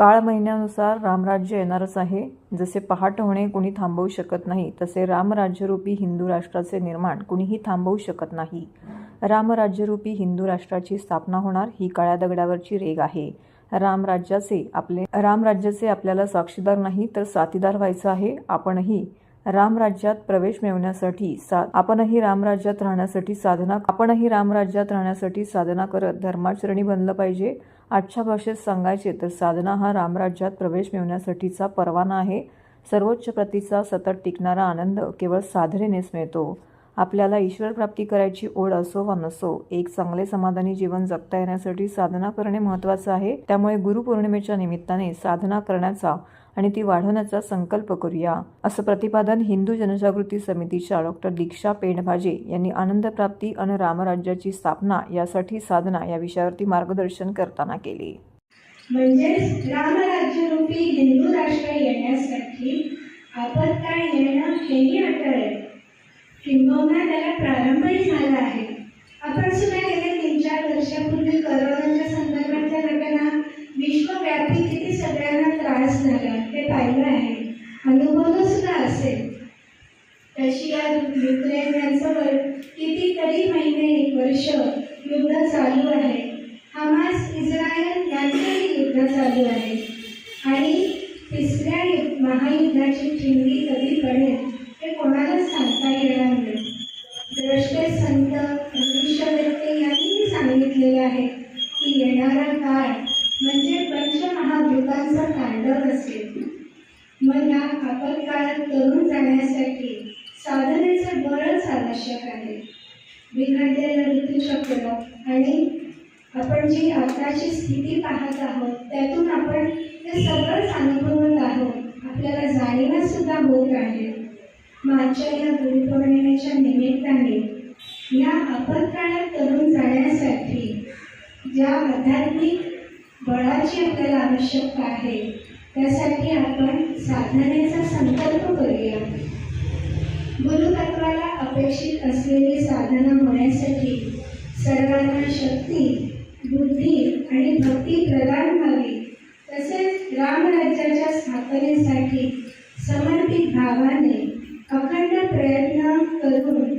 काळ महिन्यानुसार रामराज्य येणारच आहे. जसे पहाट होणे कुणी थांबवू शकत नाही तसे रामराज्यरूपी हिंदू राष्ट्राचे निर्माण कुणीही थांबवू शकत नाही. रामराज्यरूपी हिंदू राष्ट्राची स्थापना होणार ही काळ्या दगडावरची रेग आहे. रामराज्याचे आपले रामराज्याचे आपल्याला साक्षीदार नाही तर साथीदार व्हायचं आहे. आपणही रामराज्यात प्रवेश मिळवण्यासाठी सा आपणही रामराज्यात राहण्यासाठी साधना आपणही रामराज्यात राहण्यासाठी साधना करत धर्माचरणी बनलं पाहिजे. आजच्या भाषेत सांगायचे तर साधना हा रामराज्यात प्रवेश मिळवण्यासाठीचा परवाना आहे. सर्वोच्च प्रतीचा सतत टिकणारा आनंद केवळ साधनेनेच मिळतो. आपल्याला ईश्वर प्राप्ती करायची ओढ असो वा नसो एक चांगले समाधानी जीवन जगता येण्यासाठी साधना करणे महत्त्वाचं आहे. त्यामुळे गुरुपौर्णिमेच्या निमित्ताने साधना करण्याचा आणि ती वाढवण्याचा संकल्प करूया. असं प्रतिपादन हिंदू जनजागृती समितीच्या डॉक्टर दीक्षा पेंडभाजे यांनी आनंद प्राप्ती आणि रामराज्याची स्थापना यासाठी साधना या विषयावरती मार्गदर्शन करताना केले. म्हणजेच रामराज्यरूपी हिंदू राष्ट्र येण्यासाठी आपत्काळ येणं हेही अटळ आहे. किंबहुना त्याला प्रारंभही झाला आहे. आपण सुद्धा गेल्या तीन चार वर्षापूर्वी करोनाच्या संदर्भातल्या घटना विश्वव्यापी किती सगळ्यांना त्रास झाला हे पाहिलं आहे. अनुभवलं सुद्धा असेल. रशिया युक्रेन यांच्यावर कितीतरी महिने वर्ष युद्ध चालू आहे. हमास इस्रायल यांचंही युद्ध चालू आहे. आणि तिसऱ्या महायुद्धाची ठिंगी कधी पडेल हे कोणालाच सांगता आहे. की येणारा काळ म्हणजे पंचमहाभूतांचा तांडव असेल मग या आपत्काळात तरुण जाण्यासाठी साधनेचं बळच आवश्यक आहे. बिघडलेलं ऋतुचक्र आणि आपण जी आताची स्थिती पाहत आहोत त्यातून आपण ते सगळंच अनुभवत आहोत. आपल्याला जाणीवा सुद्धा होत आहे. मागच्या या गुरुपौर्णिमेच्या निमित्ताने या आपत्काळात तरुण जाण्यासाठी ज्या आध्यात्मिक बळाची आपल्याला आवश्यकता आहे. त्यासाठी आपण साधनेचा संकल्प करूया. गुरुतत्वाला अपेक्षित असलेली साधना होण्यासाठी सर्वांना शक्ती बुद्धी आणि भक्ती प्रदान व्हावी. तसेच रामराज्याच्या स्थापनेसाठी समर्पित भावाने अखंड प्रयत्न करून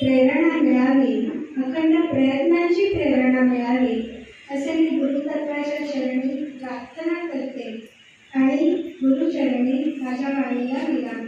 प्रेरणा मिळावी. अखंड प्रयत्नांची प्रेरणा मिळावी. असे मी गुरुतत्वाच्या चरणी प्रार्थना करते आणि गुरुचरणी माझ्या वाणीला विराम